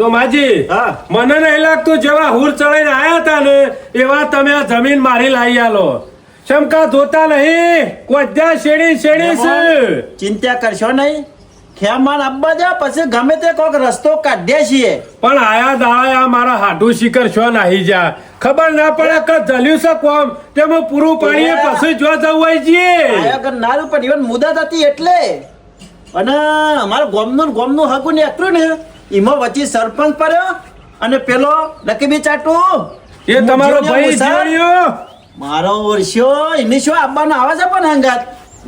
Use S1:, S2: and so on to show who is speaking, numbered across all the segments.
S1: તો માજી
S2: હા.
S1: મને નહીં લાગતું જેવા હુર ચડાઈને આયા હતા ને એવા તમે આ જમીન મારી લાવી આલો. શમકા જોતા નહીં કોદ્યા શેડી શેડી છે.
S2: ચિંતા કરશો નહીં. ખેમાન આપવા દે પછી ગમે તે કોક રસ્તો કાઢીએ છીએ.
S1: પણ આયા દાયા મારા હાડું શિખર છો નાહી જા. ખબર ના પડે કે જલ્યું છે કોમ તેમાં પૂરું પાણીએ પછી જો જવું હોય જઈએ
S2: આયા વગર ના પણ ઇવન મુદત હતી એટલે. અને અમારા ગોમનું ગોમનું હકું ને એટલું ને. એમાં વચ્ચે સરપંચ પડ્યો અને પેલો નકીબી ચાટુ.
S1: એ તમારો ભાઈ જોડ્યો
S2: મારો વર્ષો એને શું આવવાનો આવે છે પણ હંગાત?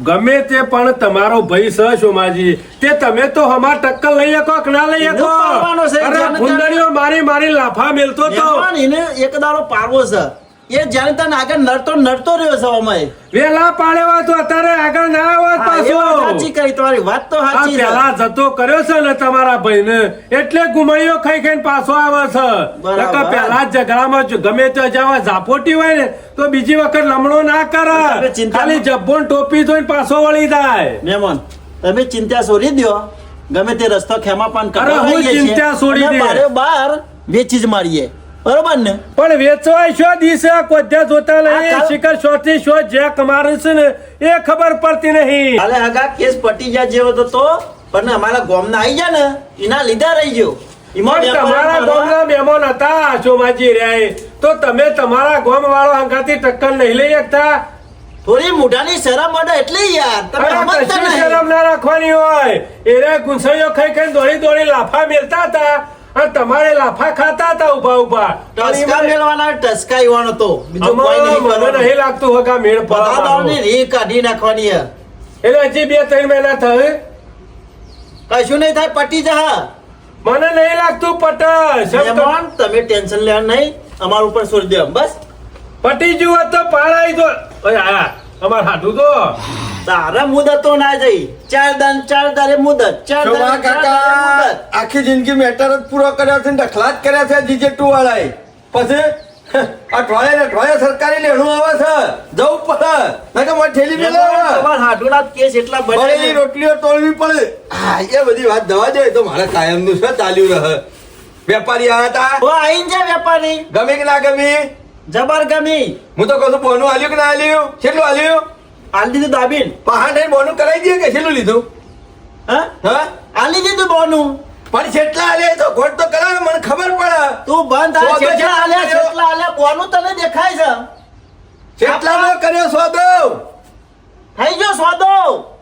S1: ગમે તે પણ તમારો ભાઈ સહ સોમાજી. તે તમે તો હમા ટક્કર લઈ શકો કે ના લઈ શકો? અરે ગુંદડીઓ મારી મારી લાફા મેલતો તો.
S2: એને એક દાડો પારવો છે. એ જાણે તને આગળ નડતો નડતો રહ્યો છે અમાય
S1: વેલા પાડેવા તો અત્યારે આગળ ના આવત પાછો.
S2: સાચી કરી તમારી વાત તો સાચી છે.
S1: પેલા જતો કર્યો છે ને તમારા ભાઈને એટલે ગુમાઈઓ ખાઈ ખાઈને પાછો આવે છે. નકર પેલા ઝઘડામાં ગમે તો જવા ઝાપોટી હોય ને તો બીજી વખત લમણો ના કરા. ખાલી જબ્બોન ટોપી જોઈને પાછો વળી જાય.
S2: મેમન તમે ચિંતા છોડી દો ગમે તે રસ્તો ખેમાપાન
S1: કરો હું ચિંતા છોડી દે.
S2: બારે બાર વેચી જ મારીએ. બરોબર ને?
S1: પણ વેચવાય શો દિવસે? કોધ્યા જોતા નહીં શિખર શોથી શો જે કમારે છે ને એ ખબર પડતી નહીં.
S2: હાલે આગા કેસ પટી જાય જેવો તો તો પણ અમારા ગોમના આવી જા ને એના લીધા રહી ગયો.
S1: તમારા ગોમના મહેમાન હતા ચોમાજી રહ્યા તો તમે તમારા ગોમ વાળો હંગાથી ટક્કર નહીં લઈ શકતા?
S2: થોડી મોઢાની શરમ અડે એટલે યાર તમે સમજતા નહીં.
S1: શરમ ના રાખવાની હોય? એરે ગુંસળીઓ ખાઈ ખાઈ દોડી દોડી લાફા મેલતા હતા. તમારે લાફા ખાતા હતા ઊભા ઊભા.
S2: ટસકા મેળવાના ટસકા ઈવાનો તો બીજો કોઈ નહીં
S1: મને નહીં લાગતું હગા મેળ પડા.
S2: દાવની રી કાઢી નાખવાની હે.
S1: એટલે હજી બે ત્રણ મહિના થાય
S2: કશું નહીં થાય પટી જા
S1: મને નહીં લાગતું પટસ.
S2: મહેમાન તમે ટેન્શન લેવા નહીં. અમાર ઉપર છોડી દે બસ.
S1: પટી જુઓ તો પાડાઈ દો અમાર હાડું તો.
S2: તારા મુદત તો ના જઈ. ચાર દાન ચાર દારે મુદત ચાર દારે
S3: કાકા? આખી જિંદગી મેટર જ પૂરો કર્યો છે ડખલા જ કર્યા છે જીજે ટુ વાળાએ પછી આ ટ્રોયે ને ટ્રોયે સરકારી લેણું આવે છે. જવું પડે. નકર મારે ઠેલી મેલે
S2: તમારા હાડુના કેસ એટલા
S3: બળેલી
S2: બને
S3: રોટલીઓ તોડવી પડે. હા એ બધી વાત જવા દે તો મારા કાયમનું છે ચાલ્યું રહે. વેપારી આવ્યા હતા
S2: ઓ આઈને જા વેપારી?
S3: ગમે કે ના ગમી?
S2: જબર ગમી.
S3: હું તો કહું બોનું આલ્યું કે ના આલ્યું? કેટલું આલ્યું?
S2: આલી દીધું દાબીન?
S3: પહાડ બોનું કરાવી દઈએ કે કેટલું લીધું?
S2: હા?
S3: હા?
S2: આલી દીધું બોનું?
S3: પણ જેટલા આલે તો ખોટ તો કરાવે મને ખબર પડે.
S2: તું બંધ આ જેટલા
S3: આલે
S2: જેટલા આલે બોનું તને દેખાય છે.
S3: કેટલામાં કર્યો સોદો.
S2: થઈ ગયો સોદો.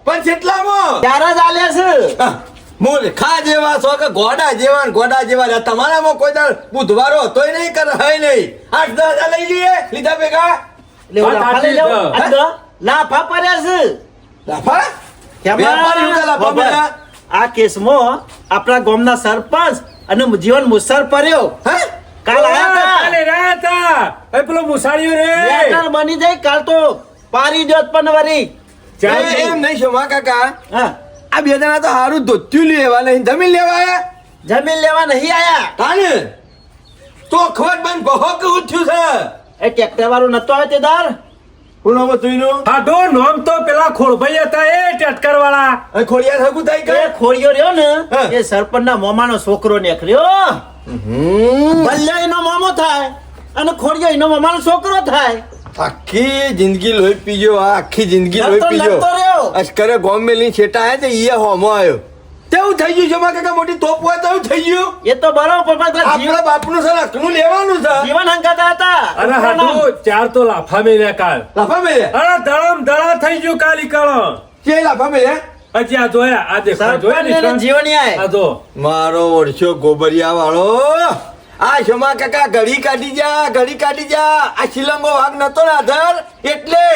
S3: પણ કેટલામાં
S2: ત્યારે જ આલે છે.
S3: મૂળ ખા જેવા છો કે ગોડા જેવા ને ગોડા જેવા રહ્યા. તમારામાં કોઈ દાળ બુધવારો તોય નહીં કરે હય નહીં. આઠ દસ હજાર લઈ લઈએ લીધા ભેગા.
S2: લાફા
S1: સાચી છે.
S2: આ લાફા પડ્યા? છે. આ કેસમાં આપણા ગામના સરપંચ અને જીવન મુસાર પડ્યો.
S3: હે?
S2: કાલ આયા હતા.
S1: કાલે રહ્યા હતા. એ પેલો મુસાળીઓ રે.
S2: કાલ બની જાય કાલ તો પારી દ્યોત પણ વરી.
S3: એમ નહીં શોભા કાકા.
S2: હા.
S3: આ બે જણા તો હારું ધોત્યું લેવા નહીં જમીન લેવા આયા.
S2: જમીન લેવા નહીં આયા.
S3: તાને? તો ખબર બંધ બહુ કે ઉઠ્યું છે.
S2: એ ટ્રેક્ટર વાળું નતો આવે તે દાર
S1: હાડો નોમ તો પેલા ખોળભાઈ હતા એ ટેટકર વાળા.
S3: અને ખોડિયાર થાય કે?
S2: ખોડિયો રહ્યો ને એ સરપંચ ના મોમાનો છોકરો નીકળ્યો. ભલ્યો એનો મામો થાય અને ખોડિયો એનો મામાનો છોકરો થાય.
S3: આખી જિંદગી લોહી પીજો આખી જિંદગી લોહી પીજો અશ્કરે ગોમ મેલી છેટા હે તે ઈએ હોમો આવ્યો તેવું થઈ ગયું છે માં કાકા મોટી તોપ હોય તેવું થઈ ગયું.
S2: એ તો બરાબર પણ
S3: આપણા બાપનું છે નખનું લેવાનું છે.
S2: જીવન હંકાતા હતા.
S1: અરે હાડુ ચાર તો લાફા મેલ્યા કાલ.
S3: લાફા મેલે
S1: અરે ધડમ ધડા થઈ ગયું કાલી કાળો
S3: કે લાફા મેલે
S1: હજી આ જોયા આ દેખો જોયા ને
S2: જીવન.
S1: આ જો.
S3: મારો ઓરછો ગોબરિયા વાળો આ શમા કાકા ઘડી કાઢી જા ઘડી કાઢી જા. આ શિલંગો વાઘ નતો ને આધાર એટલે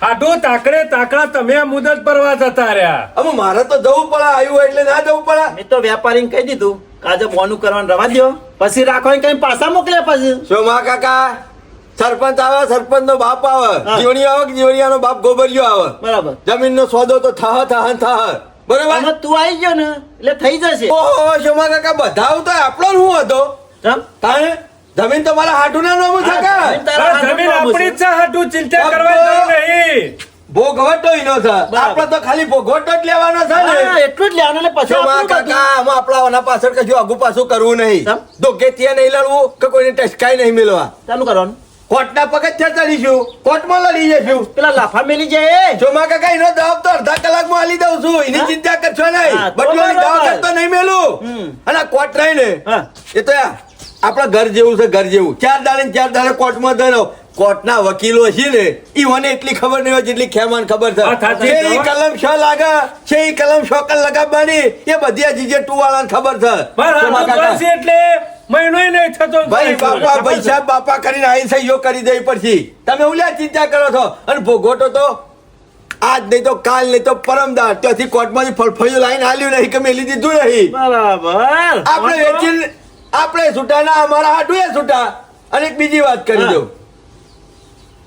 S1: હાડુ તાકડે તાકડા તમે મુદત ભરવા જતા રહ્યા.
S3: હવે મારે તો જવું પડે આવ્યું એટલે ના જવું પડે.
S2: મેં તો વેપારીને કહી દીધું આજે બોનું કરવાનું રવા દ્યો. પછી રાખો ને કઈ પાછા મોકલે પછી.
S3: સોમા કાકા? સરપંચ આવે સરપંચ નો બાપ આવે. જીવણી આવે જીવણીયા નો બાપ ગોબરિયો આવે?
S2: બરાબર.
S3: જમીન નો સોદો તો થાહ થાહ થાહ. બરાબર?
S2: તું આવી ગયો ને એટલે થઈ જશે.
S3: ઓહો સોમા કાકા બધા તો આપણો શું હતો? તાણે? જમીન તો મારા હાટુ ના નોમું છે કે?
S2: જમીન
S1: આપણી
S2: છે.
S1: જ છે ચિંતા કરવાની જરૂર નહીં.
S3: ભોગવટો ઈનો છે. આપણે તો ખાલી ભોગવટો જ લેવાનો છે ને.
S2: એટલું જ લેવાનું ને પછી
S3: માં કાકા આમાં આપણા ઓના પાછળ કશું આગુ પાછું કરવું નહીં.
S2: તો
S3: કે ત્યાં નહીં લડવું કે કોઈને ટચકાઈ નહીં મેળવા
S2: ચાલુ કરવાનું.
S3: કોર્ટના પગથિયા ચડીશું. કોર્ટમાં લડી જઈશું.
S2: પેલા લાફા મેલી જાય જોમા
S3: જો માં કાકા એનો જવાબ તો અડધા કલાકમાં આલી દઉં છું. એની ચિંતા કરશો નહીં.
S2: બટલો.
S3: દવા કરતો નહીં મેલું. અને કોર્ટ રહી ને એ તો યાર આપણા ઘર જેવું છે ઘર જેવું. ચાર દાડે ચાર દાડે કોર્ટમાં ધરો કોર્ટના વકીલો છે ને એ મને એટલી ખબર નહીં હોય જેટલી ખેમાન ખબર છે. ઈ કલમ છ લાગે છે એ કલમ છ કલ લગાવવાની એ બધી જીજે ટુ વાળાને ખબર છે. માં
S1: એટલે મહિનો નહીં થતો
S3: ભાઈ બાપા પૈસા બાપા કરીને આઈ સહીઓ કરી દઈ પછી તમે ઉલ્યા ચિંતા કરો છો? અને ભોગોટો તો આજ નહીં તો કાલ નહીં તો પરમદાર ત્યાંથી કોર્ટમાંથી ફળફળિયું લાઈન આલ્યું નહીં કે મેલી દીધું નહીં.
S2: બરાબર.
S3: આપણે વેચીને આપણે છૂટા ના અમારા હાટું એ છૂટા. અને એક બીજી વાત કરી
S2: હા.
S3: દઉં.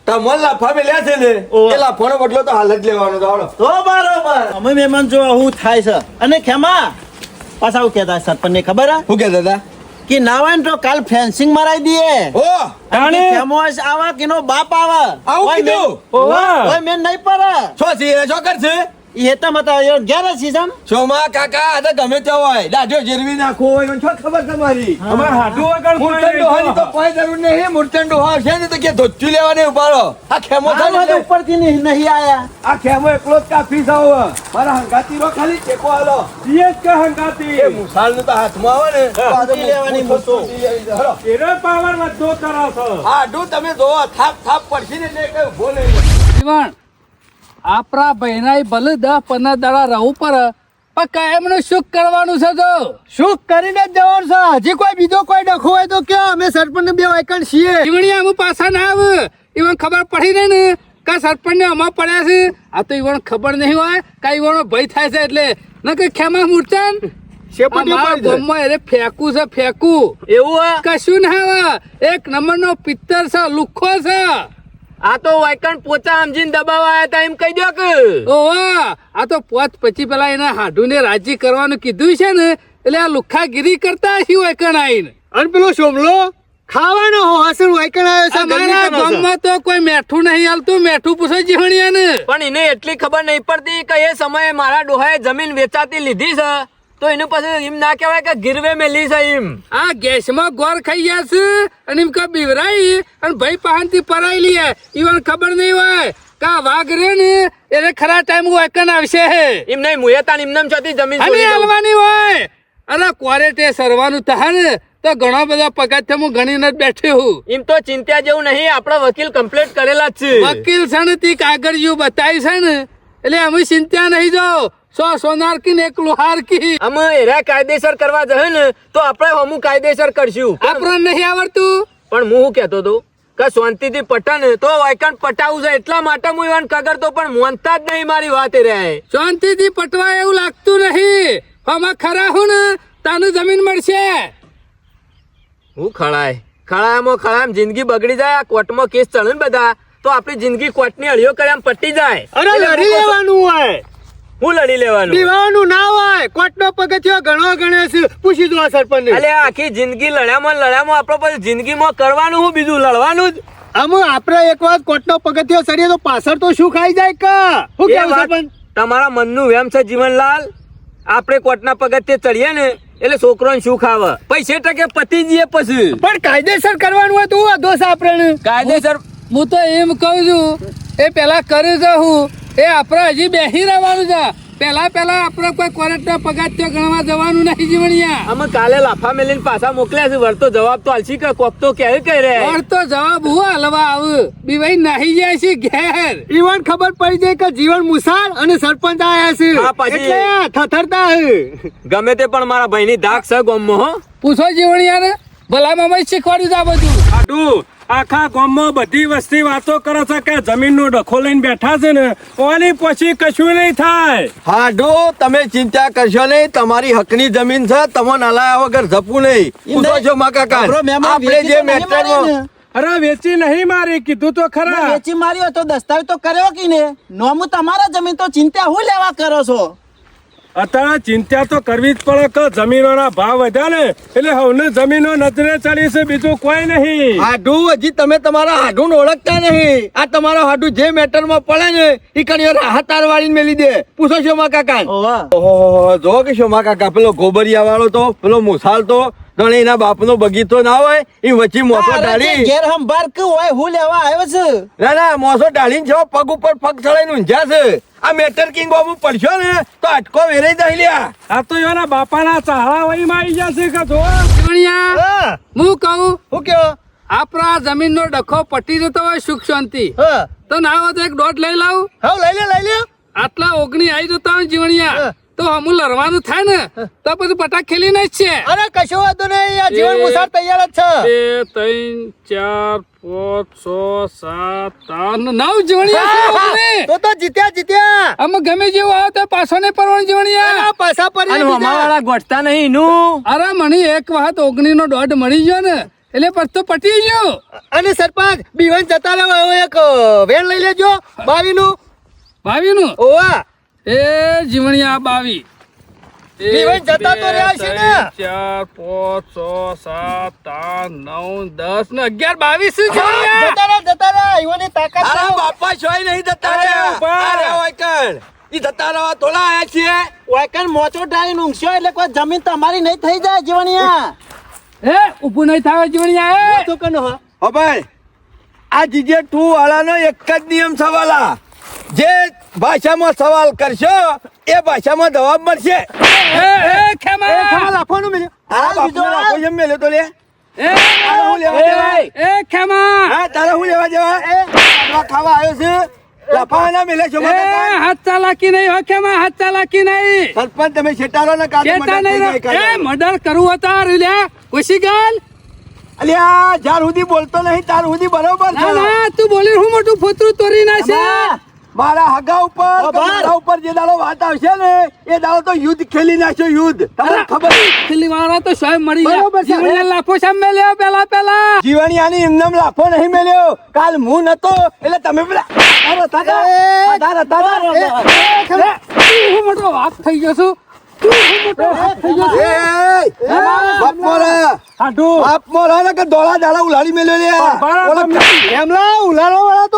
S3: તમને લાફા મેલ્યા છે ને. એ લાફાનો બદલો તો હાલ જ લેવાનો તો
S2: તો બરોબર. અમે મહેમાન જો હું થાય છે. અને ખેમા પાછા હું કહેતા સરપંચ ને ખબર હા?
S3: શું કે દાદા
S2: કે નાવાન તો કાલ ફેન્સિંગ મરાઈ દીએ.
S3: ઓ!
S1: તાણે?
S2: ખેમો આવા કે એનો બાપ આવે?
S3: આવું કીધું?
S2: ઓય મેં નહીં પડે.
S3: છો છે છો કરશે?
S2: હેતા મતા એ ઘેર સીઝન છે
S3: સોમા કાકા આ તો ગમે તે હોય. દાઢો જેરવી નાખો હોય મને શું ખબર તમારી?
S1: અમાર હાટુ વગર કોઈ
S3: હોય તો કોઈ જરૂર નહીં મૂર્તન ડોહા છે ને તો કે ધોચ્યું લેવાને ઉપાડો. આ ખેમો છે ને
S2: ઉપરથી નહીં નહીં આયા.
S3: આ ખેમો એકલો જ કાફી સાવ મારા હંગાતી રો ખાલી ટેકો આલો.
S1: જીએ જ કે હંગાતી.
S3: એ મુસાલનું તો હાથમાં આવે ને
S2: મૂર્તિ લેવાની
S3: મૂર્તિ એરો છે.
S1: પાવર વધો કરાવશો.
S3: હા ડુ તમે જોવો થાપ થાપ પડશે ને એટલે કઈ ઊભો નહીં.
S4: જીવણ આપણા બહેનાઈ ભલે દસ પંદર દાડા રહું પર પણ કાયમનું સુખ કરવાનું છે તો?
S5: શું કરીને જ જવાનું છે. હજી કોઈ બીજો કોઈ ડખો હોય તો કયો? અમે સરપંચ બે વાયકણ છીએ.
S4: ઈવણી આમ પાછા ના આવે. ઈવન ખબર પડી રહી ને? કા સરપંચ ને અમા પડ્યા છે? આ તો ઈવણ ખબર નહીં હોય. કા ઈવણો ભય થાય છે એટલે. ન કે ખેમા મૂર્ચન. ફેંકું છે ફેંકું.
S6: એવું?
S4: કશું ના એક એક નંબરનો પિત્તર છે લુખ્ખો છે.
S6: આ તો વાયકણ પોચા સમજીને દબાવવા આવ્યા હતા એમ કહી દો કે.
S4: ઓહો આ તો પોચ પછી પેલા એના હાડુને રાજી કરવાનું કીધું છે ને એટલે આ લુખ્ખાગીરી કરતા હશે વાયકણ આવીને.
S5: અને પેલો સોમલો? ખાવાનો હો હસર વાયકણ આવ્યો છે છે.
S4: ગામમાં તો કોઈ મેઠું નહીં હાલતું મેઠું પૂછે જીવણિયા ને
S6: પણ એને એટલી ખબર નહીં પડતી કે એ સમયે મારા ડોહાએ જમીન વેચાતી લીધી છે. તો એનું પછી એમ ના કહેવાય કે ગીરવે મેલી છે એમ.
S4: આ ગેસમાં ગોર ખાઈ ગયા છે અને એમ કે બીવરાઈ અને ભાઈ પહાણથી પરાઈ લીએ ઈવન ખબર નહીં હોય કા વાઘ રે ને એને ખરા ટાઈમ એકન આવશે
S6: એમ નહીં મુએ તાન એમનેમ છતી જમીન
S4: અને. હાલવાની હોય. અરે કોરેટે સરવાનું થાય ને તો ઘણા બધા પગથે હું ગણીને જ બેઠી હું.
S6: એમ તો ચિંતા જેવું નહીં આપણા વકીલ કમ્પ્લેટ કરેલા જ છે.
S4: વકીલ છે ને તે કાગળિયું બતાવી છે ને એટલે અમે ચિંતા નહીં જાઓ સો સોનાર કી ને એક લુહાર કી?
S6: અમે એરા કાયદેસર કરવા જહે ને તો આપણે હમુ કાયદેસર કરશું.
S4: આપણને નહીં આવડતું?
S6: પણ હું કહેતો તો કે શાંતિથી પટન તો વાયકણ પટાવું છે એટલા માટે હું એવાને કગરતો પણ મોનતા જ નહીં મારી વાત એ રહે.
S4: શાંતિથી પટવા એવું લાગતું નહીં. આમાં ખરા હું ને તાનું જમીન મળશે.
S6: હું ખળાય. ખળાયામાં ખળાયામાં જિંદગી બગડી જાય આ કોર્ટમાં કેસ ચડે ને બધા તો આપણી જિંદગી કોર્ટની અળીઓ કરે આમ પટી જાય.
S5: અરે લડી લેવાનું હોય.
S6: હું લડી લેવાનું.
S5: દીવાનું ના હોય. કોટનો પગથિયો ઘણો ગણે છે. પૂછી દો આ સરપંચ
S6: અલે આખી જિંદગી લડ્યામાં લડ્યામાં આપણે પછી જિંદગીમાં કરવાનું હું બીજું લડવાનું જ.
S5: આમ આપણે એક વાર કોટનો પગથિયો સરીએ તો પાછળ તો શું ખાઈ જાય કે?
S6: હું
S5: કેવું સરપંચ?
S6: તમારા મનનું વેમ છે જીવનલાલ. આપણે કોર્ટના પગથિયે ચડીએ ને એટલે છોકરોને શું ખાવે? પૈસે ટકે પતી જઈએ પછી.
S5: પણ કાયદેસર કરવાનું હોય તો હું દોષ આપણે
S6: કાયદેસર
S4: હું તો એમ કહું છું એ પેલા કરી હું. એ આપણે હજી બેસી રહેવાનું છે. પેલા પેલા આપણે કોઈ કોરેટનો પગાર ત્યાં ગણવા જવાનું નહીં જીવણિયા.
S6: અમે કાલે લાફા મેલીને પાછા મોકલ્યા છે. વળતો જવાબ તો આલસી કે કોક તો કે કહી રહે
S4: ઓર જવાબ હું હલવા આવું? બીવાઈ નાહી જાય છે ઘેર.
S5: ઈવન ખબર પડી જાય કે જીવન મુસાળ અને સરપંચ આયા છે.
S6: હા, પછી-
S5: થથરતા હે.
S6: ગમે તે પણ મારા ભાઈની ધાક છે ગોમમાં હો.
S4: પૂછો જીવણિયાને ભલા મામા શીખવાડ્યું છે આ બધું?
S1: હાડું આખા ગામમાં બધી વસ્તી વાતો કરે છે કે જમીનનો ડખો લઈને બેઠા છે ને ઓની પછી કશું નહીં થાય.
S3: હાડો તમે ચિંતા કરશો નહીં તમારી હકની જમીન છે તમને નાલા વગર જપવું નહીં. પૂછો છો મા કાકા
S2: આપણે વેચી
S3: જે મેટરમાં
S1: અરે વેચી નહીં મારી કીધું તો ખરા.
S2: વેચી માર્યો તો દસ્તાવેજ તો કર્યો કે ને નોમું તમારા જમીન તો ચિંતા હું લેવા કરો છો?
S1: અત્યારે ચિંતા તો કરવી જ પડે કે જમીનોના ભાવ વધ્યા ને એટલે હવને જમીનો નજરે ચડી છે બીજું કોઈ નહીં.
S3: હાડું હજી તમે તમારા હાડું ઓળખતા નહીં. આ તમારો હાડું જે મેટરમાં પડે ને એ કણીઓ રાહત વાળી મેલી દે. પૂછો શોમા કાકા ઓહો જો કે શોમા કાકા પેલો ગોબરિયા વાળો તો પેલો મુસાલ તો ગણે એના બાપનો બગીચો ના હોય એ વચ્ચે મોસો ઢાળી.
S2: ઘેર બાર કે હોય હું લેવા આવ્યો છે?
S3: ના ના મોસો ઢાળીને જો પગ ઉપર પગ ચડાઈને ઊંઝ્યા છે. આ મેટર કિંગ બાબુ પડશો ને તો અટકો વેરાઈ જાય લ્યા.
S1: આ તો એના બાપાના ચાળા વહીમાં આવી જશે કે જો.
S4: જીવણિયા
S2: હા.
S4: હું કહું
S2: હું કયો?
S4: આપણા જમીનનો ડખો પટી જતો હોય સુખ શાંતિ.
S2: હા.
S4: તો ના હોય તો એક દોઢ લઈ લાવું?
S2: હા લઈ લે લઈ લે
S4: આટલા ઓગણી આવી જતા હોય જીવણિયા.
S2: હા.
S4: તો હમું લડવાનું થાય ને તો પછી પટાક ખેલી ને જ છે.
S2: અરે કશો વાંધો નહીં આ જીવન મુસાર તૈયાર જ છે.
S4: બે ત્રણ ચાર પાંચ છ સાત આઠ ને નવ ઓગણી.
S2: તો તો જીત્યા જીત્યા.
S4: અમે ગમે જેવું આવે તો પાછો ને પરવાનું જીવણિયા.
S2: આ પાછા પર
S6: અને ગોઠતા નહીં નું
S4: અરે મને એક વખત ઓગણી નો દોઢ મળી ગયો ને એટલે પછી તો પટી ગયો.
S2: અને સરપંચ બીવન જતા રહ્યો એક વેણ લઈ લેજો ભાવીનું ભાવીનું
S4: ભાવી
S2: ઓવા.
S4: એ જીવણિયા બાવી.
S2: જીવન જતા તો રહ્યા છે ને?
S4: ચાર પાંચ છ સાત આઠ નવ દસ ને અગિયાર બાવીસ.
S2: જતા રહ્યા જતા રહો. ઈવોની તાકાત
S3: અરે બાપા છોય નહીં જતા રહ્યા. અરે વાયકણ ઈ જતા રહો તોલા આયા છીએ.
S2: વાયકણ મોચો ડાળીને ઊંઘશો એટલે કોઈ જમીન તમારી નહીં થઈ જાય જીવણિયા.
S4: એ ઊભું નહીં થાય જીવણિયા એ.
S2: તો કનો હો.
S3: હો ભાઈ આ જીજે ટુ વાળાનો એક જ નિયમ સવાલ. આ જે ભાષામાં સવાલ કરશો એ ભાષામાં જવાબ મળશે.
S4: એ એ ખેમા
S2: ખાવા લાફવાનું મળ્યું
S3: આ
S2: આ બીજો
S3: બાપનો રાખો એમ મેલ્યો તો લે.
S4: એ
S3: તારે હું લેવા દેવા?
S4: એ ખેમા!
S3: હા તારે હું લેવા દેવા? એ ખાવા ખાવા આવ્યો છે. લફાવાના મેલે છો
S4: એ હાથ ચાલાકી નહીં હો ખેમા હાથ ચાલાકી નહીં.
S3: સરપંચ તમે છેટારો ને કાઢો
S4: ચેતા
S3: મદદ
S4: નહીં
S3: થઈ
S4: રહો.
S3: જાય
S4: એ મર્ડર કરવું હતા લ્યા. ખુશી ગાલ.
S3: અલ્યા જ્યાર સુધી બોલતો નહીં ત્યાર સુધી બરોબર
S4: ના તું બોલી હું મોટું ફોતરું તોરી
S2: અમા.
S3: મારા હગા ઉપર મારા ઉપર જે દાડો વાત આવશે ને એ દાડો તો યુદ્ધ ખેલી નાખ્યો યુદ્ધ. તમને ખબર
S4: ખેલી વાળા તો સ્વયં
S2: મળી
S4: ગયા. જીવણિયા લાફો સામે મેલ્યો પેલા પેલા.
S3: જીવણીયાની એમનામ લાફો નહીં મેલ્યો. કાલ હું નતો એટલે તમે પેલા તારો તાતા, તાતા.
S4: હું મોટો વાત થઈ ગયો છું.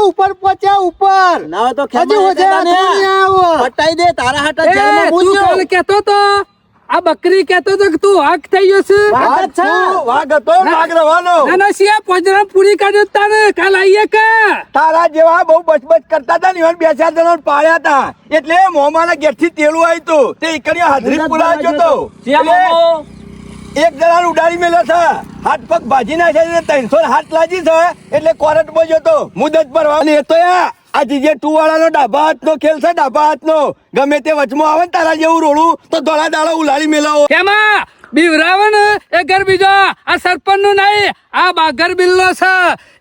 S2: ઉપર પહોંચ્યા ઉપર ના તો
S5: આવો.
S2: પટાઈ દે તારા હાટા
S4: કેતો તો. આ બકરી કેતો તો કે તું હક થઈ ગયો છે.
S2: વાઘ છે.
S3: વાઘ હતો વાઘ રવાનો
S4: ના ના સિયા પોજરા પૂરી કાઢ્યો તારે. કાલ આઈએ કે?
S3: તારા જેવા બહુ બચબચ કરતા હતા ને બે ચાર જણા પાળ્યા હતા. એટલે મોમાના ઘેરથી તેલું આવ્યું હતું તે ઈકડીએ હાજરી પુરાવ્યો હતો. એટલે એક જણા ઉડાડી મેલ્યો છે. હાથ પગ ભાજી નાખ્યા છે ત્રણસો હાથ લાજી છે. એટલે કોરટમાં જતો મુદત ભરવાની એ તો યા આ જીજે ટુ વાળાનો ડાબા હાથનો ખેલ છે ડાબા હાથનો. ગમે તે વચમાં આવે ને તારા જેવું રોડું તો ધોળા દાળા ઉલાડી મેલાવો.
S4: કેમાં? બીવરાવન એ ઘર બીજો. આ સરપંચનું નહીં આ બાઘર બિલ્લો છે.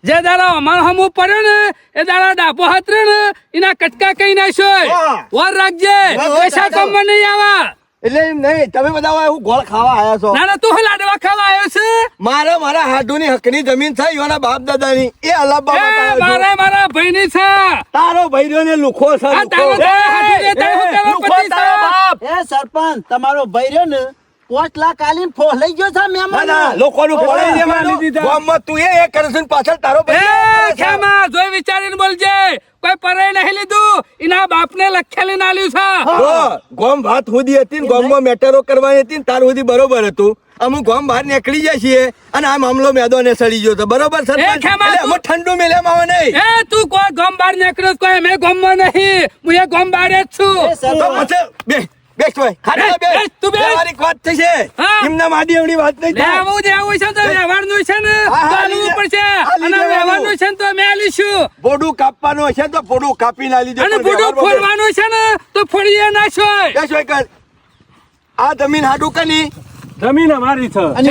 S4: જે દાડા અમારો હમુ પડ્યો ને એ દાડા ડાબો હાથ ને એના કટકા કઈ નાખ્યો. વર રાખજે પૈસા કમવા નહીં આવા.
S3: એટલે એમ નહીં તમે બધા હું ગોળ ખાવા આવ્યા છો
S4: ના ના તું હું લાડવા ખાવા આવ્યો છે
S3: મારે મારા હાડુની હકની જમીન છે એના બાપ દાદાની એ
S4: અલગ મારા મારા ભાઈની છે
S3: તારો ભાઈરો ને લુખો છે
S4: તારો
S3: લુખો.
S4: તારો છે.
S3: બાપ.
S2: એ સરપંચ તમારો ભાઈ ને પોચ લાખ આલીને ફોહ લઈ ગયો છે
S3: ના,
S2: મહેમાન
S3: ના, લોકોનું ફોડાઈ
S1: લીધી
S3: દેવાનું. તું એ એ કરે છે ને પાછળ તારો
S4: એ
S3: ભાઈ
S4: ખેમા જોઈ વિચારીને બોલજે કોઈ પરે નહીં લીધું. એના બાપને લખેલી નાલ્યું છે.
S3: ગોમ ગામ વાત સુધી હતી ગોમમાં મેટરો કરવાની હતી તાર સુધી બરોબર હતું. અમુક ગોમ બહાર નીકળી જાય છીએ અને આ મામલો મેદોને સડી ગયો તો. બરોબર સર ઠંડુ મેલે આવે નહીં.
S4: એ તું કોઈ ગોમ બહાર નીકળ્યો કોઈ મેં ગમમાં નહીં. હું એ ગોમ બાર જ છું.
S3: તો પછી બે બેસ ભાઈ ખાટલા
S4: બેસ,
S3: બેસ.
S4: બેસ, તું બેસ.
S3: વ્યવહારિક વાત થઈ છે. એમના માડી એવડી વાત નહીં થાય.
S4: લેવું દેવું છે તો વ્યવહારનું છે ને
S3: હા, હા,
S4: ચાલવું પડશે અને વ્યવહારનું
S3: લેવાનું.
S4: છે તો મેં લીશું
S3: બોડું કાપવાનું હશે તો બોડું કાપી ના લીધે
S4: અને
S3: પણ
S4: બુડું
S3: વ્યવહારમાં બે-
S4: ફોડવાનું છે ને તો ફોડીએ નાખશો
S3: બેસ ભાઈ કર. આ જમીન હાડું કની
S1: જમીન અમારી છે.
S2: અને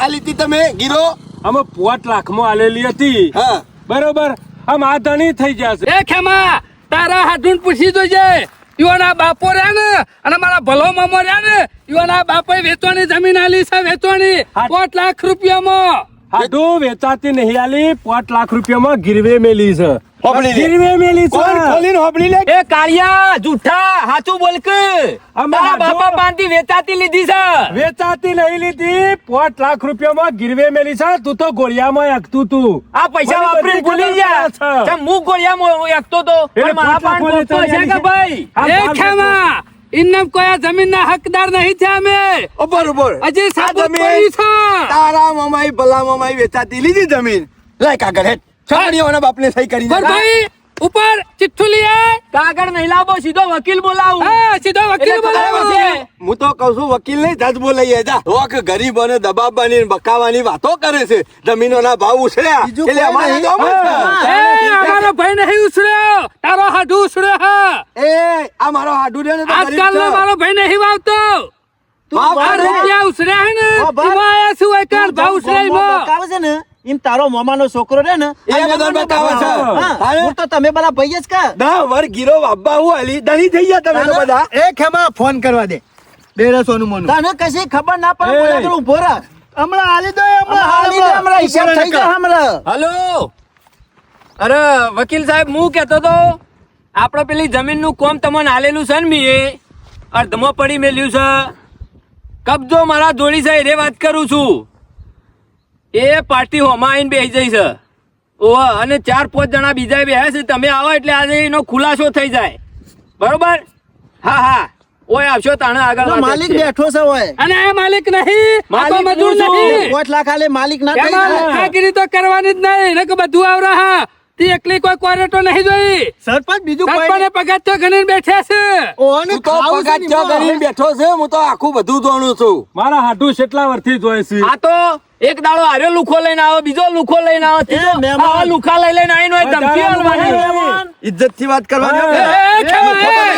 S3: આ લીધી તમે ગીરો?
S1: અમે પોત લાખમાં આલેલી હતી.
S3: હા.
S1: બરોબર? આમ આ ધણી થઈ જશે.
S4: એ ખેમા તારા હાથું પૂછી જોજે. યુવાના બાપો રહ્યા ને અને મારા ભલો મામો રહ્યા ને યુવાના બાપે વેચવાની જમીન આલી છે વેચવાની.
S1: આઠ
S4: પાંચ લાખ રૂપિયામાં.
S1: હાડું વેચાતી નહીં આલી પાંચ લાખ રૂપિયામાં ગીરવે મેલી છે. ગીરવે મેલી છે.
S3: કોણ ખોલીને હોબળી લે?
S6: એ કાળિયા જૂઠા હાચું બોલ કે.
S1: અમે
S6: બાપા પાનથી વેચાતી લીધી છે.
S1: વેચાતી નહીં લીધી પાંચ લાખ રૂપિયામાં ગીરવે મેલી છે. તું તો ગોળિયામાં એકતું તું.
S6: આ પૈસા
S1: વાપરી
S6: ભૂલી ગયા. હું ગોળિયામાં એકતો તો પણ મારા
S1: પાંચ
S6: છે કે ભાઈ?
S4: એ ખેમા. ઇન્નમ કોઈ આ જમીનના હકદાર નહીં છે અમે.
S3: ઓ, બરોબર
S4: હજી સાબુત
S3: જમીન
S4: પડી છે?
S3: તારા મમાઈ ભલા મમાઈ વેચાતી લીધી જમીન. લાય કાગળ હેઠ. છોકરીઓના બાપને સહી કરી દે
S4: ભાઈ ઉપર ચિઠ્ઠું લઈ
S6: કાગળ નહીં લાવો સીધો વકીલ બોલાવું.
S4: હા સીધો વકીલ બોલાવો.
S6: છે.
S3: હું તો કહું છું વકીલ નહીં જજ બોલાઈએ જા. રોક ગરીબોને દબાવવાની ને બકાવાની વાતો કરે છે. જમીનોના ભાવ ઉછળ્યા. એટલે અમારે અમારો
S4: ભાઈ નહીં ઉછળ્યો. તારો હાડુ ઉછળ્યો. હા
S3: એ આ મારો હાડુ ને તો ગરીબ
S4: મારો ભાઈ નહીં વાવતો. ને. એમાં
S2: ને તારો મોમાનો છોકરો રે ને
S3: એ બધો છે.
S2: હા, તો તમે બધા ભાઈ જ કા
S3: દા વર ગીરો વાબ્બા હું દણી થઈ ગયા તમે બધા.
S5: એ ખેમા ફોન કરવા દે. ડેરા સોનું મોનું.
S2: તને કશી ખબર ના પડે ઊભો રાખ.
S5: હમણાં હાલી દો
S2: હમણાં દે, હમણાં હિસાબ થઈ જાય હમણાં.
S6: હલો. અરે વકીલ સાહેબ હું કેતો તો આપણે પેલી જમીનનું કોમ તમને હાલેલું છે ને મીએ? અર્ધમાં પડી મેલ્યું છે. કબજો મારા જોડી છે એ વાત કરું છું. એ પાર્ટી હોમાં આવીને બેસી જઈ છે. ઓહ અને ચાર પાંચ જણા બીજા બે છે. તમે આવો એટલે આજે એનો ખુલાસો થઈ જાય. બરોબર? હા હા. ઓય આવશો તાણે આગળ
S2: માલિક બેઠો છે હોય
S4: અને એ માલિક નહીં.
S6: માલિક
S4: મજૂર
S6: છે છું.
S4: નહીં
S2: પાંચ લાખ આલે માલિક ના થઈ
S4: તો કરવાની જ નહીં ને કે બધું આવરા હા. તે એકલી કોઈ કોરેટો નહીં જોઈ.
S5: સરપંચ બીજું કોઈ
S4: સરપંચે પગાર તો ગણીને બેઠા છે.
S5: ઓને
S3: હું તો
S5: ખાવું છે
S3: પગાર
S5: ને
S3: ચા કરીને બેઠો છે હું તો આખું બધું જોણું છું.
S1: મારા હાડું કેટલા વર્ષથી જોઈ છે?
S6: આ તો એક દાડો આર્યો લુખો લઈને આવો બીજો લુખો લઈને આવો ત્રીજો. આવા લુખા લઈ લઈને આવીને હોય ધમકી આલવાની.
S3: ઇજ્જતથી વાત કરવાની
S4: એ,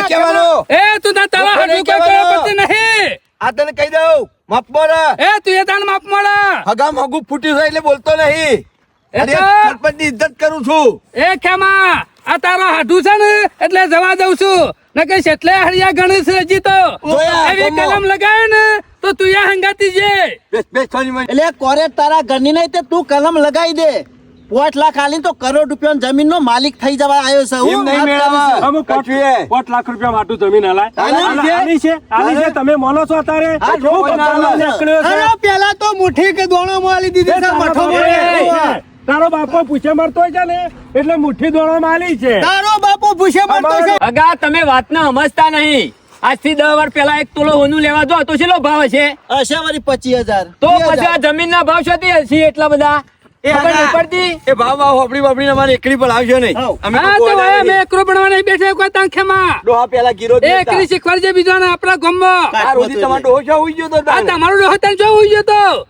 S3: કેવાનો?
S4: એ. તું તાર તારા હાડું કોઈ. કરોડપતિ નહીં.
S3: આ તને કહી દઉં મપબોર
S4: એ તું એ તાન માફ મળે
S3: હગા મોગું ફૂટ્યું છે એટલે બોલતો નહીં.
S4: એ
S3: અરે
S4: તો-
S3: સરપંચની ઇજ્જત કરું છું.
S4: એ ખેમા આ તારો હાડું છે ને એટલે જવા દઉં છું. ને એટલે હરિયા ગણેશ હજી તો. એવી કલમ લગાવે ને તો તું યા હંગાતી જે.
S3: બેસ બેસ સોની માં.
S2: એટલે કોરેટ તારા ઘરની નહીં તે તું કલમ લગાવી દે. પાંચ લાખ આલીને તો કરોડ રૂપિયા જમીન નો માલિક થઈ જવા આવ્યો છે. હું
S3: નહીં મેળવવા.
S1: લાખ રૂપિયા માટું જમીન હલાય.
S3: આલી
S1: આલી
S3: છે?
S1: આલી છે? તમે મોનો છો અત્યારે.
S5: અરે પેલા તો મુઠ્ઠી કે દોણો માલી દીધી છે મઠો
S1: બાપો-
S5: મારે.
S1: એ, તારો બાપો પૂછે મરતો હોય છે ને એટલે મુઠ્ઠી દોડો માલી છે.
S5: તારો બાપો પૂછે મરતો છે.
S6: અગા તમે વાતને સમજતા નહીં. આજથી દસ વર્ષ પહેલા એક તોલો હોનું લેવા દો તો છેલ્લો ભાવ છે
S2: હશે? વળી પચીસ હજાર
S6: તો પછી આ જમીનના ભાવ શોધી હશે એટલા બધા?
S3: એ
S6: ખબર નહીં
S3: હગા.
S6: પડતી?
S3: એ ભાવ ભાવ હોપડી હોપડી અમારે એકડી પર આવશો નહીં. અમે તો
S4: તો
S3: કોડા
S4: હવે
S3: નહીં.
S4: મેં એકરો ભણવા નહીં બેઠે કોઈ તાન
S3: ડોહા પેલા ગીરો જ
S4: એકલી શીખવાડજે બીજાને આપણા ગામમાં.
S3: આ રોજી તમારો ડોહો ક્યાં હુઈ ગયો તો
S4: આ
S3: તાને?
S4: ડોહો તને જો હોઈ ગયો તો?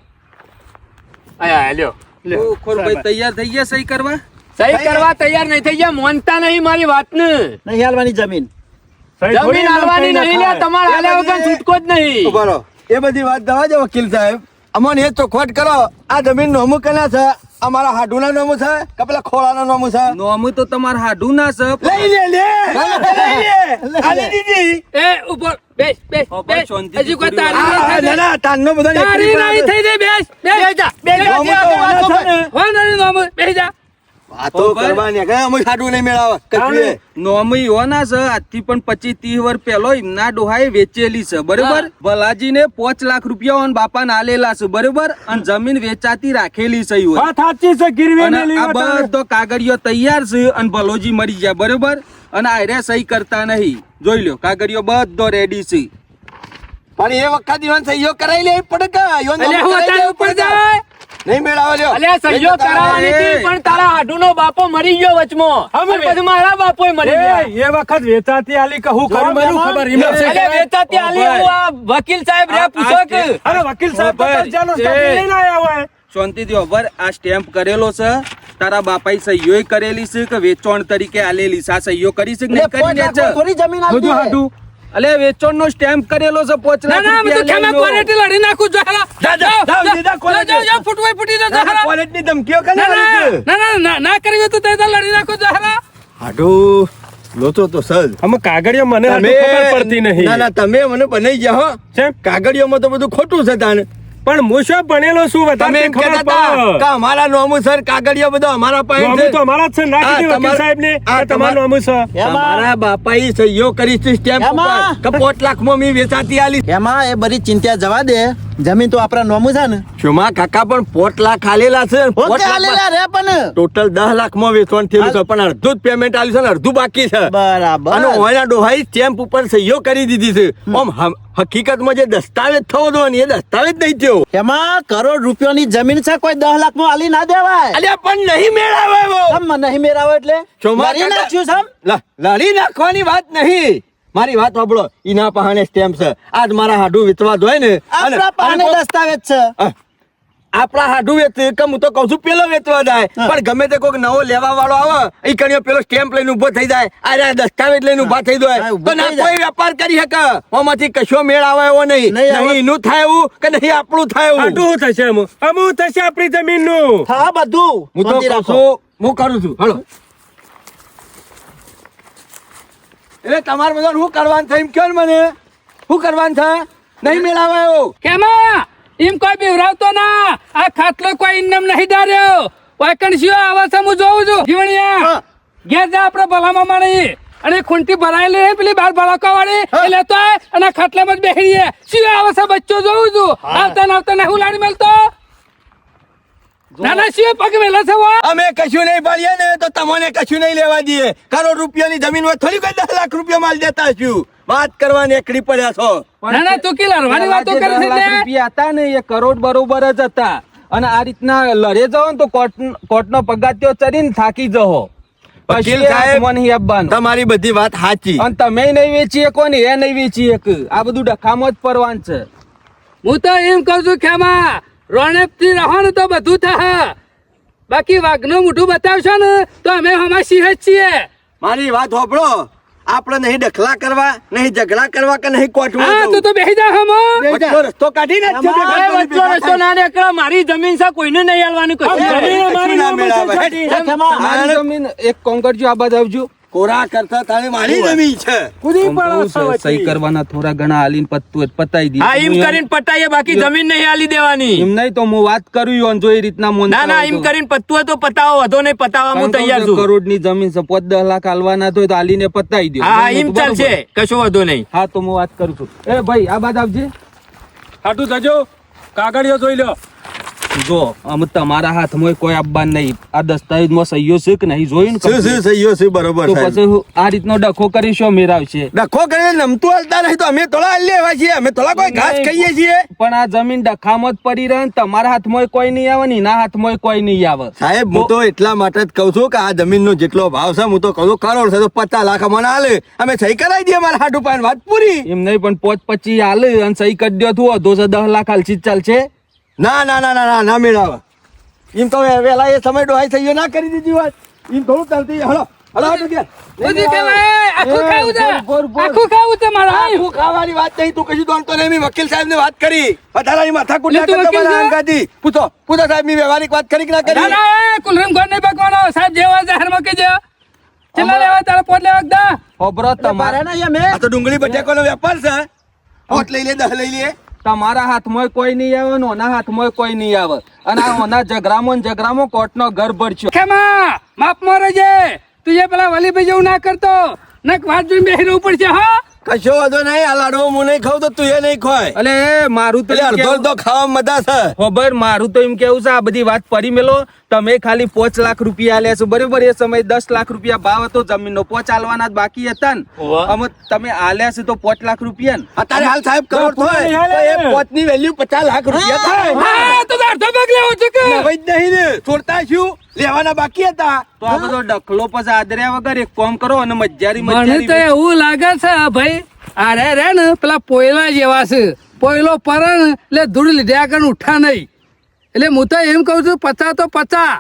S4: આયા લ્યો.
S6: તૈયાર થઈ ગયા સહી કરવા? સહી કરવા તૈયાર નહીં થઈ ગયા માનતા નહીં મારી વાતને.
S2: નહીં હાલવાની જમીન.
S6: જમીન હાલવાની નહીં લે તમારે હાલ્યા વગર છૂટકો જ નહીં.
S3: ઊભા એ બધી વાત દવા જ વકીલ સાહેબ. અમને એ ચોખવટ કરો આ જમીન નોમું કેના છે અમારા હાડુના નોમું છે કે પેલા ખોળાના નોમું છે?
S7: નોમું તો તમારે હાડું ના છે
S3: લઈ લે લે! લઈ લે!
S4: એ ઉપર બેસ બેસ બેસ. હજી કોઈ તારી
S3: ના, ના, તાનનો બધા
S4: થઈ તારી નહીં થઈ જાય બેસ બેસ.
S3: બે જા, બેસ જા,
S4: નોમું તો
S3: વાતો
S4: વાતો
S3: છે ને.
S4: વાહ નોમું બેસ જા.
S3: વાતો કરવાની. કે અમે હાડું નહીં મેળાવે? કશું એ.
S7: નોમું ના. છે આજથી પણ પચીસ ત્રીસ વર્ષ પહેલો એમના ડોહાએ વેચેલી છે. બરોબર? ભલાજીને પાંચ લાખ રૂપિયા ઓન બાપાને આલેલા છે બરોબર? અને જમીન વેચાતી રાખેલી છે હોય.
S1: વાત સાચી છે ગીરવે
S7: આ બધો કાગળિયો તૈયાર છે અને ભલોજી મરી ગયા બરોબર? અને આ સહી કરતા નહીં. જોઈ લો કાગળિયો બધો રેડી છે.
S3: પણ એ વખત ઈવન સહયોગ કરાઈ લે પડે કે?
S4: ઉપર જાય.
S3: નહીં મેળાવો લ્યો.
S6: અલ્યા સહયોગ કરાવવાની હતી પણ તારા હાડુનો બાપો મરી ગયો વચમો. હવે પછી મારા બાપોય મરી ગયા.
S1: એ એ વખત વેચાતી આલી કહું કરું મને ખબર? ઇમે છે
S6: અલ્યા વેચાતી આલી હું આ વકીલ સાહેબ રે પૂછો કે?
S1: અરે વકીલ સાહેબ તો
S7: જાનો
S1: સ્ટેમ્પ લઈને આયા હોય.
S7: શાંતિથી અભર આ સ્ટેમ્પ કરેલો છે. તારા બાપાએ સહીઓ કરેલી છે કે વેચાણ તરીકે આલેલી છે? આ સહીઓ કરી છે કે નહીં? કરી છે.
S2: થોડી જમીન
S1: બધું
S2: આપી
S1: હાડું.
S7: અલે વેચાણ નો સ્ટેમ્પ કરેલો છે પોચ
S4: ના
S7: લાખ
S4: ના હું તો
S7: લો.
S4: કોરેટી લડી નાખું જો હેલા
S3: જા, જા, જા, જા, જા, કોલેજ.
S4: જાઓ, જાઓ, ફૂટવાય ફૂટી જા
S3: હેલા
S4: હાલા.
S3: કોલેજની ધમકીઓ કરે
S4: ના
S3: ના
S4: ના ના ના ના કરવી તો તે લડી નાખો જો હેલા
S3: હાડો લોચો તો સજ
S1: અમે કાગળિયો મને ખબર પડતી નહીં
S3: ના ના તમે મને બનાવી ગયા હો
S1: કેમ?
S3: કાગળિયોમાં તો બધું ખોટું છે તાને
S1: પણ હું ભણેલો છું
S3: તમે
S1: વધારે
S3: તમે
S1: ખબર પડે.
S3: કે અમારા નોમુ સર કાગળિયા બધો અમારા પાસે છે.
S1: તો અમારા જ છે ના કીધી વકીલ
S3: સાહેબ
S1: ને
S3: આ
S1: તમારું નોમુ છે
S3: તમારા ઈ સહીઓ કરી છે સ્ટેમ્પ
S2: એમાં?
S3: ઉપર. કે લાખમાં મી વેચાતી આલી.
S2: એમાં એ બધી ચિંતા જવા દે. જમીન તો આપણા નોમુ છે ને.
S3: શુમા કાકા પણ પોત લાખ આલેલા છે. પોત
S2: ઓકે રે પણ.
S3: ટોટલ દસ લાખમાં વેચવાનું થયેલું છે પણ અડધું જ પેમેન્ટ આલ્યું છે ને અડધું બાકી છે.
S2: બરાબર.
S3: અને ઓયના ડોહાઈ સ્ટેમ્પ ઉપર સહીઓ કરી દીધી છે. આમ હમ- હકીકતમાં જે દસ્તાવેજ થવો જોઈએ ને એ દસ્તાવેજ નહીં થયો.
S2: એમાં કરોડ રૂપિયાની જમીન છે કોઈ દસ લાખમાં આલી ના દેવાય.
S3: અલ્યા પણ નહીં મેળાવે
S2: નહીં મેરાવો એટલે?
S3: ચોમારી
S2: નાખ્યું છે
S3: લડી નાખવાની વાત નહીં. મારી વાત સાંભળો. ઈના પહાણે સ્ટેમ્પ છે. આજ મારા હાડું વિતવા જોઈએ ને.
S2: આપણા પાસે દસ્તાવેજ છે.
S3: આપણા હાડું વેચે કે હું તો કઉ છું પેલો વેચવા જાય.
S2: હા.
S3: પણ ગમે તે કોઈક નવો લેવા વાળો આવે એ કણીઓ પેલો સ્ટેમ્પ લઈને ઊભો થઈ જાય. અરે દસ્તાવેજ લઈને ઊભા થઈ જાય. તો ના કોઈ વેપાર કરી શકે. ઓમાંથી કશો મેળ આવે એવો નહીં.
S2: નહીં
S3: એનું થાય એવું કે નહીં આપણું થાય એવું?
S1: હાડું શું થશે અમુ અમુ થશે આપણી જમીનનું?
S2: હા બધું.
S3: હું તો
S2: કઉ
S3: છું. હું કરું છું. હલો. એટલે તમારે બધા શું કરવાનું થાય એમ કયો ને મને? શું કરવાનું થાય નહીં મેળાવે એવું?
S4: કેમાં એમ કોઈ બીવરાવતો ના. આ ખાટલો કોઈ ઇનામ નહીં ડાર્યો વાયકણસીઓ આવા છે હું જોઉં છું. જીવણિયા ઘેર જા આપણે ભલામાં માણી અને ખૂંટી ભરાયેલી પેલી બાર ભડકો વાળી એ લેતો અને ખાટલા ખાટલામાં જ બેસી રહીએ શું આવે છે બચ્ચો જોઉં છું? આવતા ને આવતા નહીં લાડી મેલતો નાના શિવ પગ વેલા છે
S3: અમે કશું નહીં પાડીએ ને તો તમને કશું નહીં લેવા દઈએ. કરોડ રૂપિયાની જમીનમાં થોડી કોઈ દસ લાખ રૂપિયા માલ દેતા છું વાત કરવાની એકડી પડ્યા છો.
S4: ના ના તું કી લડવાની વાતો કરે છે
S7: લાખ રૂપિયા હતા ને એ કરોડ બરોબર જ હતા. અને આ રીતના લડે ને તો કોર્ટ કોર્ટનો પગાત્યો ચડીને થાકી જહો.
S3: વકીલ સાહેબ,
S7: મને આપવાનું.
S3: તમારી બધી વાત સાચી.
S7: અને તમે નહીં વેચી શકો ને એ નહીં વેચી એક. આ બધું ડખામાં જ પરવાન છે.
S4: હું તો એમ કહું છું ખેમા રોણેપથી રહો ને તો બધું થા બાકી વાઘનું મોઢું બતાવશો ને તો અમે હમણાં સિંહ જ છીએ.
S3: મારી વાત હોભળો. આપણે નહીં ડખલા કરવા નહીં ઝઘડા કરવા કે નહીં કોર્ટમાં
S4: હા તું તો બેસી જા હમો
S3: રસ્તો કાઢી જ છે
S2: એમાં
S6: રસ્તો ના નીકળો મારી જમીન છે કોઈને નહીં આલવાની કોઈ.
S1: જમીન અમારી
S7: જમીન એક કોમ કરજો આ બાજુ આવજો.
S3: કોરા કરતા તારે મારી જમીન છે?
S1: કુદી પડો
S7: સહી કરવાના થોડા ઘણા આલીન પત્તું પતાઈ દી
S6: હા એમ કરીને પતાઈએ બાકી જમીન નહીં આલી દેવાની.
S7: એમ નહીં તો હું વાત કરું યો જો એ રીતના મોન
S6: ના ના એમ કરીને પત્તું હોય તો પતાવો વધો નહીં પતાવવા હું તૈયાર છું.
S7: કરોડની જમીન છે પોત દસ લાખ આલવાના તો આલીને પતાઈ દો
S6: હા એમ ચાલશે. કશો વધો નહીં.
S7: હા તો હું વાત કરું છું. એ ભાઈ આ બાદ આવજે.
S1: હાટું જજો. કાગળિયો જોઈ લો
S7: જો આમ તમારા હાથમાં કોઈ આપવા નહીં. આ દસ્તાવેજમાં સહીઓ છે કે નહીં જોયું ને
S3: સહીઓ છે બરોબર
S7: તો પછી આ રીતનો ડખો કરી શું મેરાવશે
S3: ડખો કરીને નમતું હાલતા નહીં તો અમે થોડા હાલી લેવા છીએ. અમે થોડા કોઈ ઘાસ ખાઈએ છીએ.
S7: પણ આ જમીન ડખામાં જ પડી રહે ને તમારા હાથમાં કોઈ નહીં આવે ને એના હાથમાં કોઈ નહીં આવે.
S3: સાહેબ હું તો એટલા માટે જ કહું છું કે આ જમીનનો જેટલો ભાવ છે હું તો કહું છું કરોડ છે તો પચાસ લાખ મને હાલે. અમે સહી કરાવી દઈએ મારા હાથ પાન વાત પૂરી.
S7: એમ નહીં પણ પોચ પચી હાલે અને સહી કરી દો તું અધો છે દસ લાખ હાલસી ચીજ ચાલશે.
S3: ના ના ના ના ના ના મેળાવે. એમ તો વેલા એ સમય ડોહાઈ થયો ના કરી દીધી વાત. એમ થોડું ચાલતી હલો હલો હાટુ ગયા. ડુંગળી બટેકો નો વેપાર છે. લઈ લે દસ લઈ લે.
S7: તમારા હાથમાં કોઈ નહીં આવે ને ઓના હાથમાં કોઈ નહીં આવે. અને ઓના જગરામો ને જગરામો કોર્ટનો ઘર ભરશો
S4: ખેમા માપ મારે છે તું એ પેલા વલીભાઈ જેવું ના કરતો. નક વાત જોઈને બેસી રહેવું પડશે હા.
S3: કશો વાંધો નહીં આ લાડવો હું નહીં ખાઉં તો તું એ નહીં ખોય.
S7: અલે મારું તો
S3: અડધો અડધો ખાવામાં મજા છે.
S7: ખબર મારું તો એમ કેવું છે આ બધી વાત પડી મેલો. તમે ખાલી પોચ લાખ રૂપિયા આલ્યા છો. બરોબર એ સમય દસ લાખ રૂપિયા ભાવ હતો જમીનનો પોચ આલવાના જ બાકી હતા ને. અમે તમે આલ્યા છે તો પોચ લાખ રૂપિયા ને.
S3: અત્યારે હાલ સાહેબ કરોડ થાય તો
S1: ને.
S3: એ પોતની વેલ્યુ પચાસ લાખ રૂપિયા થાય.
S4: તો અડધો ભાગ લેવો છે કે.
S3: નહીં ને. છોડતા શું? લેવાના બાકી હતા.
S7: તો આ બધો ડખલો પછી આદર્યા વગર એક કામ કરો અને મજારી
S4: મને
S7: મજારી
S4: તો એવું લાગે છે ભાઈ અરે રે ને પેલા પોયલા જેવા છે. પોયલો પર એટલે ધૂળ લીધ્યા આગળ ઉઠા નહીં. એટલે હું તો એમ કહું છું પચા તો પચા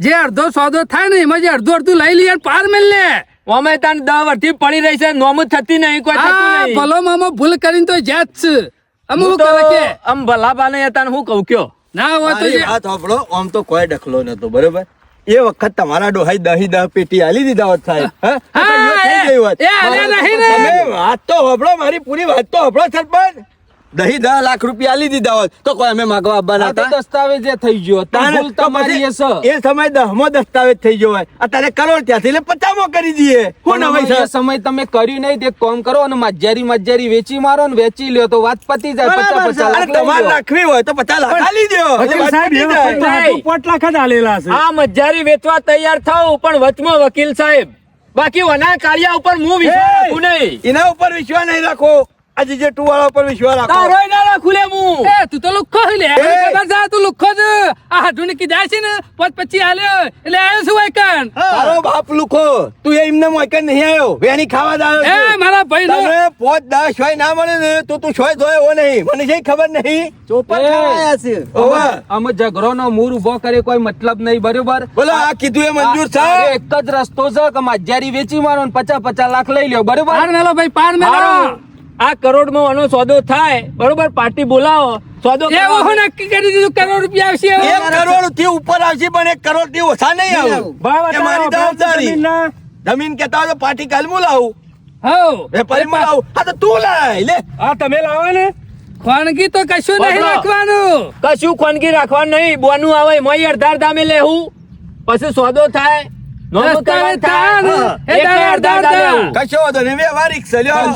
S4: જે અડધો સોદો થાય ને એમાં જે અડધું અડધું લઈ લઈએ પાર મેલ લે.
S6: અમે તાન દસ વર્ષથી પડી રહી છે નોમ થતી નહીં કોઈ થતું
S4: ભલો મામો ભૂલ કરીને તો જ્યાં જ છે. કે
S6: આમ ભલા બાને હતા હું કહું કયો?
S4: ના હોય તો
S3: વાત સાંભળો આમ તો કોઈ ડખલો નતો બરોબર? એ વખત તમારા ડોહાઈ દહી દહ પેટી આલી દીધા હોત સાહેબ હે? થઈ
S4: એ-
S3: ગઈ હોત. વાત તો હોભળો મારી પૂરી વાત તો હોભળો સરપંચ. દહી દહ લાખ રૂપિયા આલી દીધા હોત તો કોઈ અમે માગવા આવવાના હતા?
S7: દસ્તાવેજ થઈ ગયો.
S3: તારે
S7: ભૂલ તમારી હશે.
S3: એ સમય દહમો દસ્તાવેજ થઈ ગયો હોય. અત્યારે કરોડ ત્યાંથી એટલે પચામો કરી દઈએ. નવાઈ
S7: હવે સમય તમે કર્યું નહીં તે એક કામ કરો અને મજ્જારી મજ્જારી વેચી મારો ને વેચી લ્યો તો વાત પતી જાય પચાસ પચાસ લાખ
S3: તમારે રાખવી હોય તો પચાસ લાખ આલી
S1: દો પોંચ લાખ જ આલેલા છે
S6: આ મજારી વેચવા તૈયાર થાવ પણ વચમાં વકીલ સાહેબ. બાકી વના કાળિયા ઉપર હું વિશ્વાસ! રાખું નહીં
S3: એના ઉપર વિશ્વાસ નહીં રાખો આ જીજે ટુ વાળા ઉપર વિશ્વાસ રાખો.
S6: તારો ના રાખું લે હું
S4: એ તું તો લુખ્ખો લે. ખબર છે તું લુખ્ખો જ આ હાડુને કીધા છે ને પોત પછી આલ્યો એટલે આવ્યો છું વાયકણ.
S3: તારો બાપ લુખો. તું એ એમને મોકલ નહીં આવ્યો વેણી ખાવા જ આવ્યો
S4: એ. મારા ભાઈ નો.
S3: તમે પોચ દસ હોય ના મળે ને તો તું છોય ધોય એવો નહીં. મને જે ખબર નહીં.
S2: ચોપર
S7: એ.
S2: છે.
S3: ઓવે.
S7: અમે ઝઘડો નો મૂર ઊભો કરે કોઈ મતલબ નહીં બરોબર?
S3: બોલો આ કીધું એ મંજૂર છે?
S7: એક જ રસ્તો છે કે માજારી વેચી મારો ને પચાસ પચાસ લાખ લઈ લ્યો બરોબર?
S4: પાર મેલો ભાઈ પાર મેલો.
S6: આ કરોડમાં આનો સોદો થાય બરોબર? પાર્ટી બોલાવો સોદો
S4: એવું હું નક્કી કરી દીધું કરોડ રૂપિયા આવશે
S3: એક કરોડથી ઉપર આવશે પણ એક કરોડથી ઓછા નહીં આવું.
S1: ભાવ
S3: મારી જવાબદારી. જમીન કેતા હોય તો પાર્ટી કાલ લાવું.
S4: હઉ.
S3: વેપારી લાવું. હા તો તું લાય લે.
S1: હા તમે લાવો ને.
S4: ખોનગી તો કશું નહીં રાખવાનું.
S6: કશું ખોનગી રાખવાનું નહીં. બોનું આવે મય અડધાર દામે લેવું પછી સોદો થાય.
S3: કશો વાંધો નહીં. વ્યવહારિક છે. લ્યો.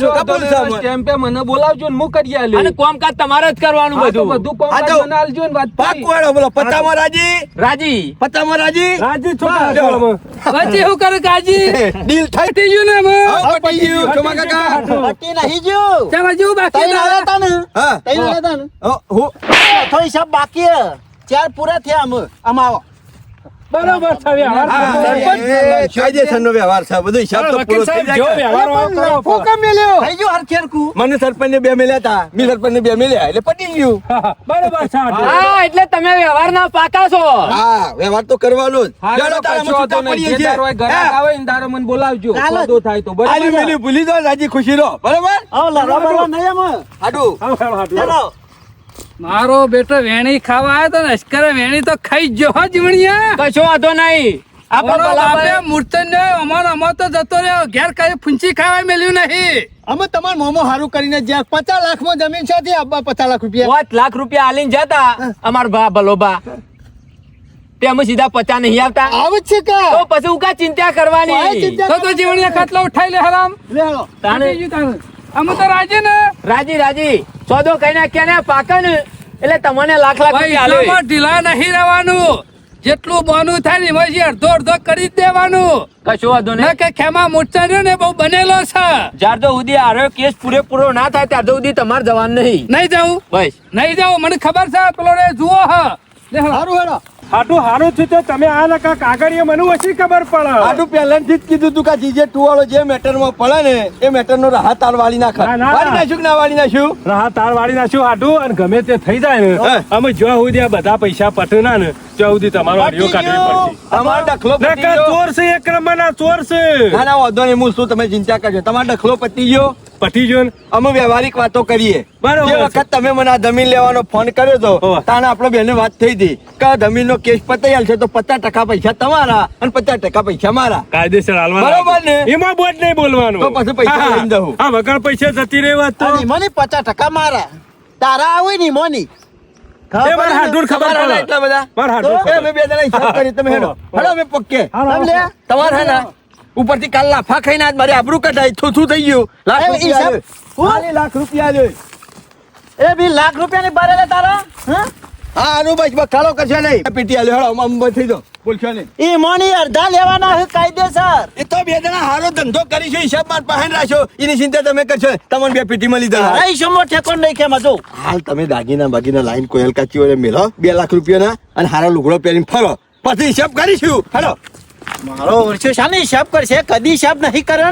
S7: સ્ટેમ્પે મને બોલાવજો ને હું કરી આલ્યો.
S6: અને કોમકાજ તમારે જ કરવાનું
S7: હા,
S6: બધું.
S7: બધું કોમ મને આલજો ને વાત
S3: પાક વાળો બોલો. પચામાં રાજી?
S6: રાજી.
S3: પચામાં રાજી?
S1: રાજી છો
S3: બસ,
S1: કાળમાં.
S4: પછી શું કરું કાજી?
S3: ડીલ થઈ
S4: ગયું ને અમે
S3: પટી ગયું. ચોમા કાકા.
S2: નહીં.
S4: ચાલો જેવું બાકી
S2: તઈ આયા તા ને.
S3: હા.
S2: તઈ આયા તા ને.
S3: હું
S2: ચોથો હિસાબ બાકી ચાર પૂરા થયા અમે આમ આવો.
S1: બરોબર છે વ્યવહાર
S3: હા,
S1: સરપંચ.
S3: એ કાયદેસરનો વ્યવહાર છે બધો હિસાબ તો પૂરો થઈ જાય
S1: જો વ્યવહાર હોય કરો
S5: ફોન કેમ મેલ્યો
S2: થઈ ગયું હરખેરખું
S3: મને સરપંચ બે મેલ્યા હતા મી સરપંચ બે મેલ્યા એટલે પટી ગયું
S1: બરોબર છે
S6: હા એટલે તમે વ્યવહારના પાકા છો
S3: હા વ્યવહાર તો કરવાનો જ ચાલો
S7: તો.
S3: પડીએ
S7: હોય આવે ને મને બોલાવજો સોદો થાય તો બરાબર
S3: આલી મેલી ભૂલી દો રાજી ખુશી રહો બરોબર
S2: આવો નહીં
S3: હાડું
S4: મારો બેટો વેણી ખાવા આવ્યો તો ને અશ્કરે વેણી તો ખાઈ જ હો જીવણિયા
S6: કશો વાંધો નહીં. આપણો
S4: બાપે મૂર્તન ને અમારો અમાર તો જતો રહ્યો ઘેર કઈ ફૂંચી ખાવા મેલ્યું નહીં.
S5: અમે તમાર મોમો હારું કરીને જ્યાં પચાસ લાખમાં જમીન છે ત્યાં અબ્બા પચાસ લાખ રૂપિયા.
S6: પાંચ લાખ રૂપિયા આલીને જતા અમાર ભા ભલોબા તે અમે સીધા પચા નહીં આવતા.
S5: આવે છે કે?
S6: તો પછી ઉકા ચિંતા કરવાની.
S4: તો તો જીવણીયા ખાટલો ઉઠાઈ લે હરામ.
S5: લે હાલો.
S6: તાણે.
S4: અમે તો રાજી ને.
S6: રાજી રાજી. સોદો કઈ નાખ્યા ને? પાકા ને? એટલે તમને લાખ લાખ
S4: ભાઈ
S6: રૂપિયા
S4: ઢીલા નહીં રહેવાનું. જેટલું બોનું થાય ને એમાંથી અડધો અડધો કરી જ દેવાનું.
S6: કશું વાંધો નહીં.
S4: કે ખેમા મૂર્છા ને બહુ બનેલો છે.
S6: જ્યાર તો સુધી આરો કેસ પૂરેપૂરો ના થાય ત્યાર તો સુધી તમારે જવાનું નહીં.
S4: નહીં જાઉં.
S6: બસ.
S4: નહીં જાઉં. મને ખબર છે પેલો રે જુઓ હા.
S5: સારું. હેડો.
S1: હાટુ હારું થયું તો તમે આ નકા કાગળીએ મને ઓછી ખબર પડે.
S3: હાડું પહેલાથી જ કીધું તું કે જીજે ટુ વાળો જે મેટરમાં પડે ને એ મેટર નો રાહત તાર વાળી નાખ.
S1: ના, ના.
S3: વાળી નાખ્યું ના વાળી નાખ્યું?
S1: રાહત તાર વાળી નાખ્યું હાટુ અને ગમે તે થઈ જાય ને અમે જો સુધી આ બધા પૈસા પટે ના ને જો સુધી તમારો અડિયો કાઢવી પડશે.
S3: અમારો ડખલો
S1: નકર ચોર છે એક નંબરના ચોર છે.
S3: ના ના વાંધો નહીં હું શું તમે ચિંતા કરજો. તમારો ડખલો પતી ગયો.
S1: પટી ગયો
S3: અમે વ્યવહારિક વાતો કરીએ.
S1: બરાબર
S3: વખત તમે મને આ જમીન લેવાનો ફોન કર્યો તો
S1: હોવે.
S3: તાણે આપણો બેને વાત થઈ હતી કે આ કેસ પતાયેલ છે તો પચાસ ટકા પૈસા તમારા અને પચાસ ટકા પૈસા મારા.
S1: કાયદેસર હાલવા
S3: બરોબર ને?
S1: એમાં બોટ નહીં બોલવાનું.
S3: તો પછી પૈસા લઈને જવું.
S1: હા વગર પૈસા જતી રહી વાત તો.
S2: મને પચાસ ટકા મારા. તારા આવે ની મોની.
S1: એ મારા ખબર
S3: તમારા એટલા બધા?
S1: મારા હાડું ખબર.
S3: અમે બે જણા હિસાબ કરી તમે હેડો. હેડો અમે પક્કે.
S1: હાલો,
S2: લે
S3: તમારે હે ને ઉપરથી કાલ લાફા ખાઈને આજ મારે આબરૂ કઢાઈ. થોથું થઈ ગયું? લાખ
S2: એ
S3: રૂપિયા લાખ રૂપિયા
S2: બી લાખ રૂપિયાની બારે તારા? હા?
S3: હા બસ બખાડો કરશો નહીં. પીટી આલ્યો હેડો બંધ થઈ દો બોલશો નહીં.
S2: ઈમોની અડધા લેવાના છે કાયદેસર.
S3: એ તો બે જણા હારો ધંધો કરીશું હિસાબમાં પહેન રાખ્યો એની ચિંતા તમે કરશો. તમને બે પેટીમાં લીધા
S2: તારા ઈસમનો ઠેકો નહીં કેમ જો?
S3: હાલ તમે દાગીના બાગીના લાઈન કોયલ કાચી વડે મેલો. બે લાખ રૂપિયાના અને હારો લુગડો પહેરીને ફરો. પછી હિસાબ કરીશું. હેડો
S2: મારો વર્ષો શાને હિસાબ કરશે? કદી હિસાબ નહીં કરે